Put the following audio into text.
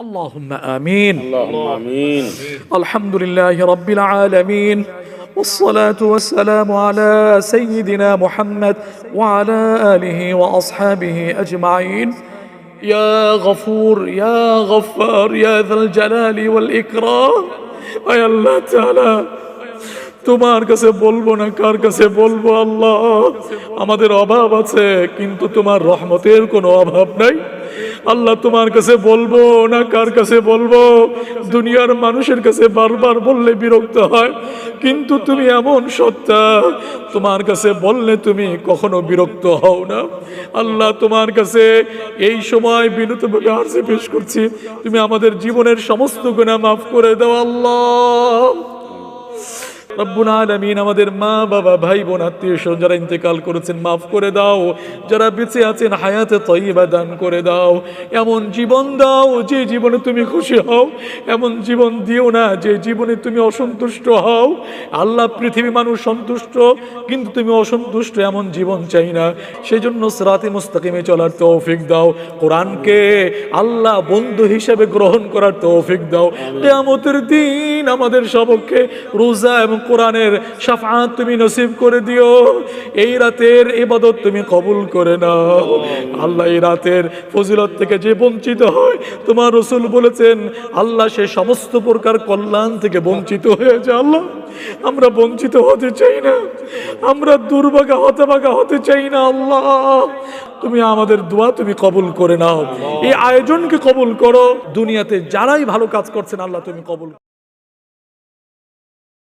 اللهم آمين. اللهم آمين. الحمد لله رب العالمين والصلاة والسلام على سيدنا محمد وعلى آله وأصحابه أجمعين. يا غفور يا غفار يا ذا الجلال والإكرام. أي الله تعالى তোমার কাছে বলব না, কার কাছে বলব আল্লাহ? আমাদের অভাব আছে, কিন্তু তোমার রহমতের কোনো অভাব নাই। আল্লাহ তোমার কাছে বলব না, কার কাছে বলব? দুনিয়ার মানুষের কাছে বারবার বললে বিরক্ত হয়, কিন্তু তুমি এমন সত্তা, তোমার কাছে বললে তুমি কখনো বিরক্ত হও না। আল্লাহ তোমার কাছে এই সময় আর্জি পেশ করছি, তুমি আমাদের জীবনের সমস্ত গুণা মাফ করে দাও আল্লাহ। আমাদের মা, বাবা, ভাই, বোন, আত্মীয় স্বজন যারা ইন্তেকাল করেছেন, মাফ করে দাও। যারা বেঁচে আছেন, হায়াতে তৈবা দান করে দাও। এমন জীবন দাও যে জীবনে তুমি খুশি হও। এমন জীবন দিও না যে জীবনে তুমি অসন্তুষ্ট হও। আল্লাহ পৃথিবী মানুষ সন্তুষ্ট, কিন্তু তুমি অসন্তুষ্ট এমন জীবন চাই না। সেই জন্য মুস্তাকিমে চলার তৌফিক দাও। কোরআনকে আল্লাহ বন্ধু হিসেবে গ্রহণ করার তৌফিক দাও। কেয়ামতের দিন আমাদের সবককে রোজা এবং কোরআনের সাফাত তুমি নসিব করে দিও। এই রাতের ইবাদত তুমি কবুল করে নাও। আল্লাহ এই রাতের ফজিলত থেকে যে বঞ্চিত হয়, তোমার রসুল বলেছেন, আল্লাহ সে সমস্ত প্রকার কল্যাণ থেকে বঞ্চিত হয়েছে আল্লাহ। আমরা বঞ্চিত হতে চাই না। আমরা দুর্ভাগা, হতভাগা হতে চাই না আল্লাহ। তুমি আমাদের দোয়া তুমি কবুল করে নাও। এই আয়োজনকে কবুল করো। দুনিয়াতে যারাই ভালো কাজ করছেন, আল্লাহ তুমি কবুল